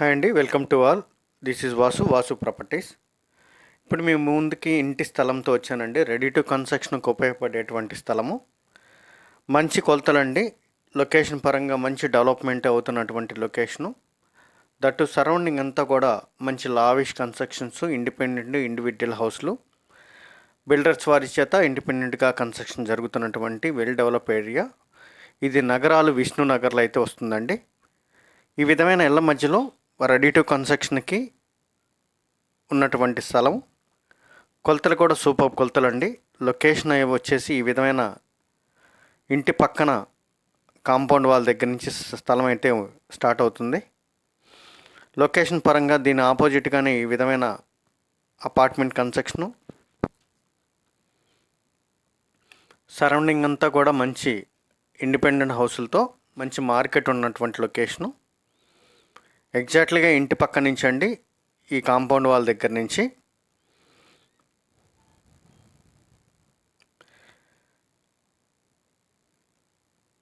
Hi అండి welcome to all. This is Vasu Vasu properties ఇప్పుడు మీ ముందుకి ఇంటి స్థలంతో వచ్చానండి. రెడీ టు కన్స్ట్రక్షన్కి ఉపయోగపడేటువంటి స్థలము. మంచి కొలతలండి. లొకేషన్ పరంగా మంచి డెవలప్మెంట్ అవుతున్నటువంటి లొకేషను దట్టు సరౌండింగ్ అంతా కూడా మంచి లావిష్ కన్స్ట్రక్షన్స్ ఇండిపెండెంట్ ఇండివిజువల్ హౌస్లు బిల్డర్స్ వారి చేత ఇండిపెండెంట్గా కన్స్ట్రక్షన్ జరుగుతున్నటువంటి వెల్ డెవలప్ ఏరియా ఇది నగరాలు విష్ణు నగర్లో అయితే వస్తుందండి. ఈ విధమైన ఇళ్ళ మధ్యలో రెడీ టు కన్స్ట్రక్షన్కి ఉన్నటువంటి స్థలం. కొలతలు కూడా సూపర్ కొలతలు అండి లొకేషన్ అవి వచ్చేసి ఈ విధమైన ఇంటి పక్కన కాంపౌండ్ వాల్ దగ్గర నుంచి స్థలం అయితే స్టార్ట్ అవుతుంది. లొకేషన్ పరంగా దీని ఆపోజిట్గానే ఈ విధమైన అపార్ట్మెంట్ కన్స్ట్రక్షను. సరౌండింగ్ అంతా కూడా మంచి ఇండిపెండెంట్ హౌసులతో మంచి మార్కెట్ ఉన్నటువంటి లొకేషను. ఎగ్జాక్ట్లీగా ఇంటి పక్క నుంచి అండి ఈ కాంపౌండ్ వాల్ దగ్గర నుంచి.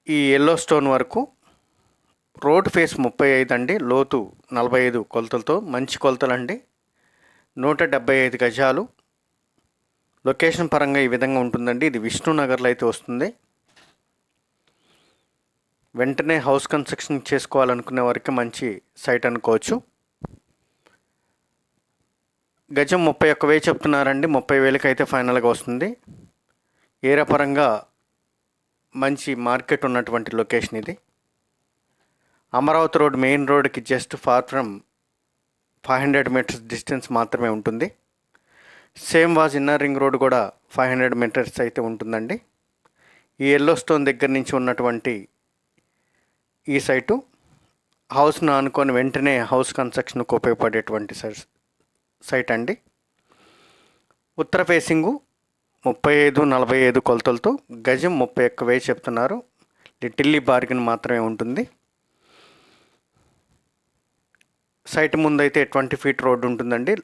ఈ ఎల్లో స్టోన్ వరకు రోడ్ ఫేస్ ముప్పై ఐదు అండి లోతు నలభై ఐదు కొలతలతో మంచి కొలతలు అండి నూట డెబ్బై ఐదు గజాలు. లొకేషన్ పరంగా ఈ విధంగా ఉంటుందండి. ఇది విష్ణునగర్లో అయితే వస్తుంది. వెంటనే హౌస్ కన్స్ట్రక్షన్ చేసుకోవాలనుకునే వారికి మంచి సైట్ అనుకోవచ్చు. గజం ముప్పై ఒక్క వేలు చెప్తున్నారండి. ముప్పై వేలకి అయితే ఫైనల్గా వస్తుంది. ఏరియా పరంగా మంచి మార్కెట్ ఉన్నటువంటి లొకేషన్ ఇది. అమరావతి రోడ్ మెయిన్ రోడ్కి just far from five hundred metres distance మాత్రమే ఉంటుంది. Same was inner ring road కూడా ఫైవ్ హండ్రెడ్ మీటర్స్ అయితే ఉంటుందండి. ఈ ఎల్లో స్టోన్ దగ్గర నుంచి ఉన్నటువంటి ఈ సైటు. హౌస్ను అనుకొని వెంటనే హౌస్ కన్స్ట్రక్షన్కు ఉపయోగపడేటువంటి సైట్ అండి. ఉత్తర ఫేసింగు ముప్పై ఐదు నలభై ఐదు కొలతలతో గజం ముప్పై ఒక్క వేయి చెప్తున్నారు. లిటిల్లీ బార్గెన్ మాత్రమే ఉంటుంది. సైట్ ముందైతే ట్వంటీ ఫీట్ రోడ్డు ఉంటుందండి.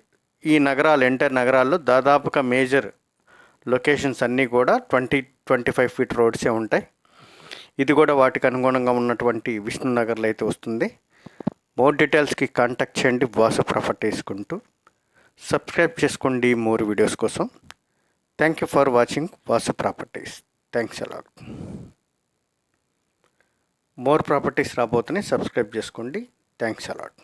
ఈ నగరాలు ఎంటర్ నగరాల్లో దాదాపుగా మేజర్ లొకేషన్స్ అన్నీ కూడా ట్వంటీ ట్వంటీ ఫైవ్ ఫీట్ రోడ్సే ఉంటాయి. ఇది కూడా వాటికి అనుగుణంగా ఉన్నటువంటి విష్ణునగర్లో అయితే వస్తుంది. మోర్ డీటెయిల్స్కి కాంటాక్ట్ చేయండి. వాసు ప్రాపర్టీ వేసుకుంటూ. సబ్స్క్రైబ్ చేసుకోండి మోర్ వీడియోస్ కోసం. Thank you for watching Vasu properties thanks a lot more properties రాబోతున్నాయి. సబ్స్క్రైబ్ చేసుకోండి. Thanks a lot